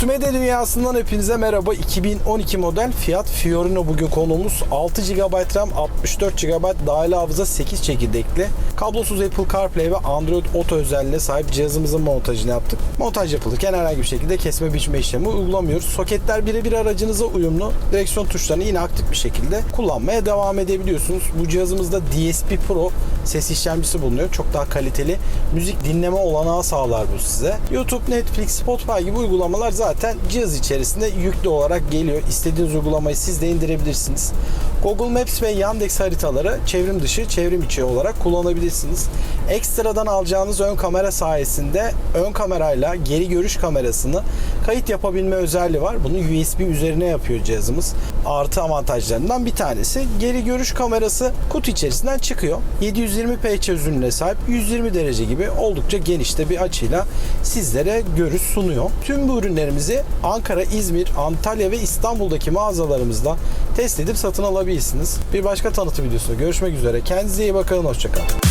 Tekne dünyasından hepinize merhaba. 2012 model Fiat Fiorino bugün konuğumuz. 6 GB RAM, 64 GB dahili hafıza 8 çekirdekli. Kablosuz Apple CarPlay ve Android Auto özelliğine sahip cihazımızın montajını yaptık. Montaj yapılırken herhangi bir şekilde kesme biçme işlemi uygulamıyoruz. Soketler birebir aracınıza uyumlu. Direksiyon tuşlarını yine aktif bir şekilde kullanmaya devam edebiliyorsunuz. Bu cihazımızda DSP Pro ses işlemcisi bulunuyor. Çok daha kaliteli müzik dinleme olanağı sağlar bu size. YouTube, Netflix, Spotify gibi uygulamalar zaten cihaz içerisinde yüklü olarak geliyor. İstediğiniz uygulamayı siz de indirebilirsiniz. Google Maps ve Yandex haritaları çevrim dışı, çevrim içi olarak kullanabilirsiniz. Ekstradan alacağınız ön kamera sayesinde ön kamerayla geri görüş kamerasını kayıt yapabilme özelliği var. Bunu USB üzerine yapıyor cihazımız. Artı avantajlarından bir tanesi. Geri görüş kamerası kutu içerisinden çıkıyor. 720p çözünürlüğüne sahip 120 derece gibi oldukça genişte bir açıyla sizlere görüş sunuyor. Tüm bu ürünlerimizi Ankara, İzmir, Antalya ve İstanbul'daki mağazalarımızda test edip satın alabilirsiniz. Bir başka tanıtım videosunda görüşmek üzere. Kendinize iyi bakın. Hoşçakalın.